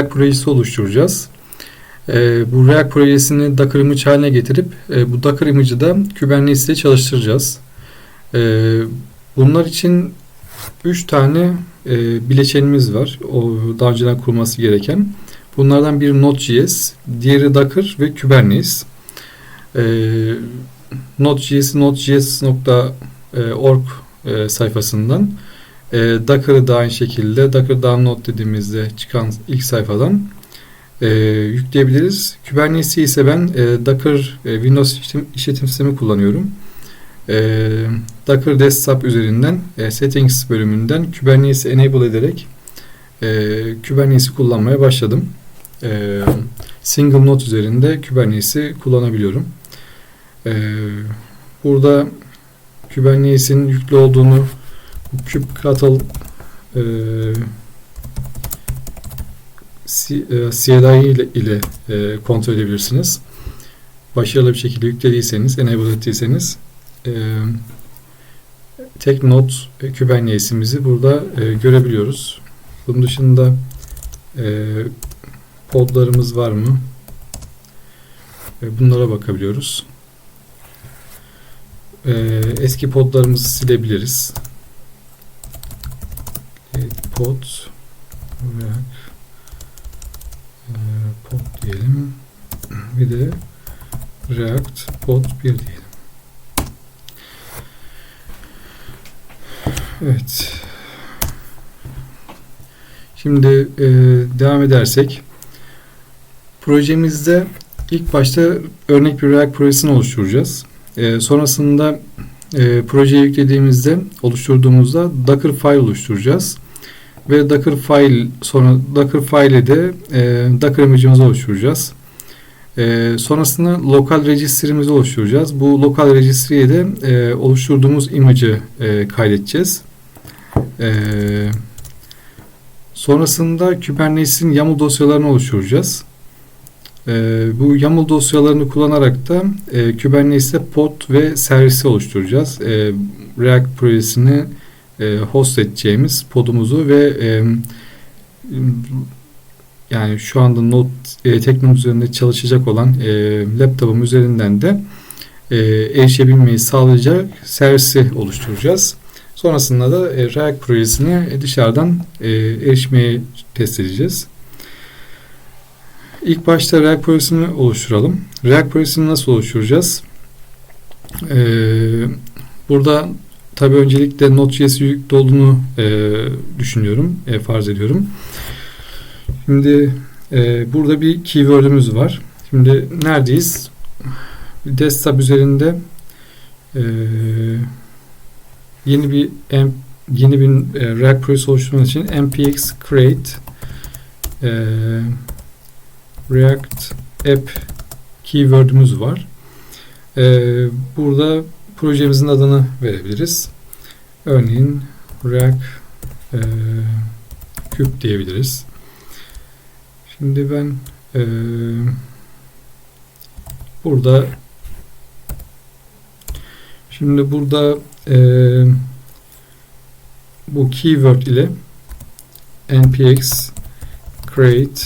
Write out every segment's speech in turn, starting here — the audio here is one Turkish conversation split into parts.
React projesi oluşturacağız. Ee, bu React projesini Docker image haline getirip e, bu Docker image'ı da Kubernetes ile çalıştıracağız. Ee, bunlar için 3 tane e, bileşenimiz var. O daha önceden kurulması gereken. Bunlardan biri Node.js, diğeri Docker ve Kubernetes. Ee, Node.js node.js.org e, sayfasından e, Docker'ı da aynı şekilde Docker download dediğimizde çıkan ilk sayfadan e, yükleyebiliriz. Kubernetes'i ise ben e, Docker e, Windows işletim, işletim sistemi kullanıyorum. E, Docker Desktop üzerinden e, Settings bölümünden Kubernetes'i enable ederek e, Kubernetes'i kullanmaya başladım. E, single node üzerinde Kubernetes'i kullanabiliyorum. E, burada Kubernetes'in yüklü olduğunu kubectl e, CLI ile, ile e, kontrol edebilirsiniz. Başarılı bir şekilde yüklediyseniz, enable ettiyseniz e, tek e, Kubernetes'imizi burada e, görebiliyoruz. Bunun dışında e, podlarımız var mı? E, bunlara bakabiliyoruz. E, eski podlarımızı silebiliriz. Pod React e, pod diyelim. Bir de React pod 1 diyelim. Evet. Şimdi e, devam edersek projemizde ilk başta örnek bir React projesini oluşturacağız. E, sonrasında e, yüklediğimizde oluşturduğumuzda Docker file oluşturacağız ve Docker file sonra Docker file'e de e, Docker image'imizi oluşturacağız. E, sonrasında lokal register'imizi oluşturacağız. Bu lokal register'ye de e, oluşturduğumuz image'ı e, kaydedeceğiz. E, sonrasında Kubernetes'in YAML dosyalarını oluşturacağız. E, bu YAML dosyalarını kullanarak da e, Kubernetes'te pod ve servisi oluşturacağız. E, React projesini e, host edeceğimiz podumuzu ve e, yani şu anda Node e, teknoloji üzerinde çalışacak olan e, laptopum üzerinden de e, erişebilmeyi sağlayacak servisi oluşturacağız. Sonrasında da e, React projesini dışarıdan e, erişmeyi test edeceğiz. İlk başta React projesini oluşturalım. React projesini nasıl oluşturacağız? Ee, burada tabi öncelikle Node.js yüklü olduğunu e, düşünüyorum, e, farz ediyorum. Şimdi e, burada bir keyword'ümüz var. Şimdi neredeyiz? Desktop üzerinde e, yeni bir yeni bir e, React projesi oluşturmak için npx create e, React App keyword'ümüz var. Ee, burada projemizin adını verebiliriz. Örneğin React e, Cube diyebiliriz. Şimdi ben e, burada şimdi burada e, bu keyword ile npx create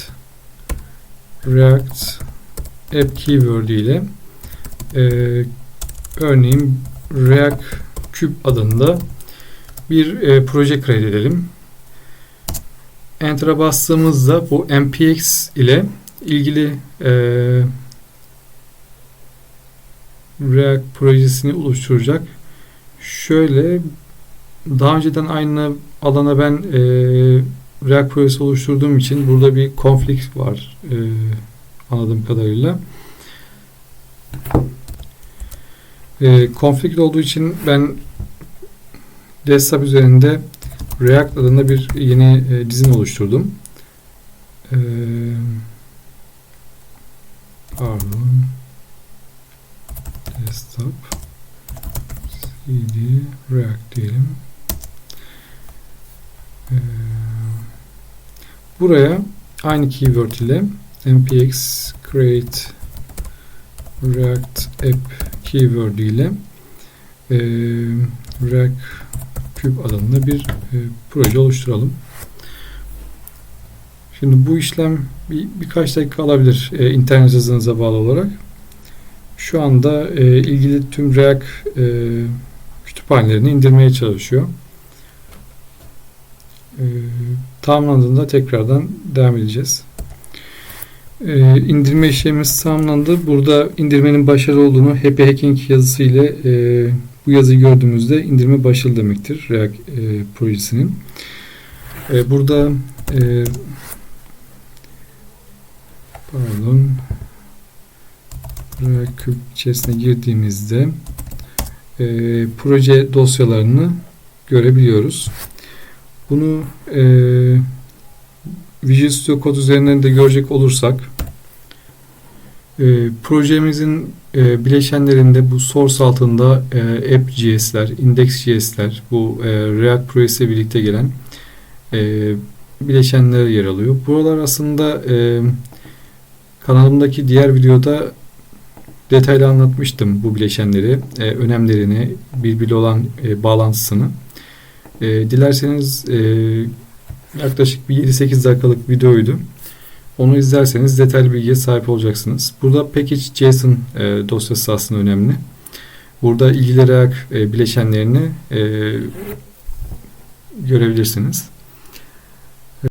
React App Keyword ile e, örneğin React Cube adında bir e, proje kaydedelim. Enter'a bastığımızda bu npx ile ilgili e, React projesini oluşturacak. Şöyle daha önceden aynı alana ben e, React projesi oluşturduğum için burada bir konflikt var e, anladığım kadarıyla. E, konflikt olduğu için ben desktop üzerinde React adında bir yeni e, dizin oluşturdum. E, pardon desktop cd react diyelim. Eee Buraya aynı keyword ile npx create react app keyword ile e, react cube adında bir e, proje oluşturalım. Şimdi bu işlem bir, birkaç dakika alabilir e, internet hızınıza bağlı olarak. Şu anda e, ilgili tüm React e, kütüphanelerini indirmeye çalışıyor. E, tamamlandığında tekrardan devam edeceğiz. E, indirme işlemimiz tamamlandı. Burada indirmenin başarılı olduğunu happy hacking yazısı ile e, bu yazıyı gördüğümüzde indirme başarılı demektir React e, projesinin. E, burada e, pardon React küp içerisine girdiğimizde e, proje dosyalarını görebiliyoruz. Bunu e, Visual Studio Code üzerinden de görecek olursak e, projemizin e, bileşenlerinde bu source altında e, app.js'ler, index.js'ler, bu e, React projesiyle birlikte gelen e, bileşenler yer alıyor. Buralar aslında e, kanalımdaki diğer videoda detaylı anlatmıştım bu bileşenleri, e, önemlerini, birbiriyle olan e, bağlantısını. E, dilerseniz e, yaklaşık bir 7-8 dakikalık videoydu. Onu izlerseniz detaylı bilgiye sahip olacaksınız. Burada package.json e, dosyası aslında önemli. Burada ilgili React e, bileşenlerini e, görebilirsiniz.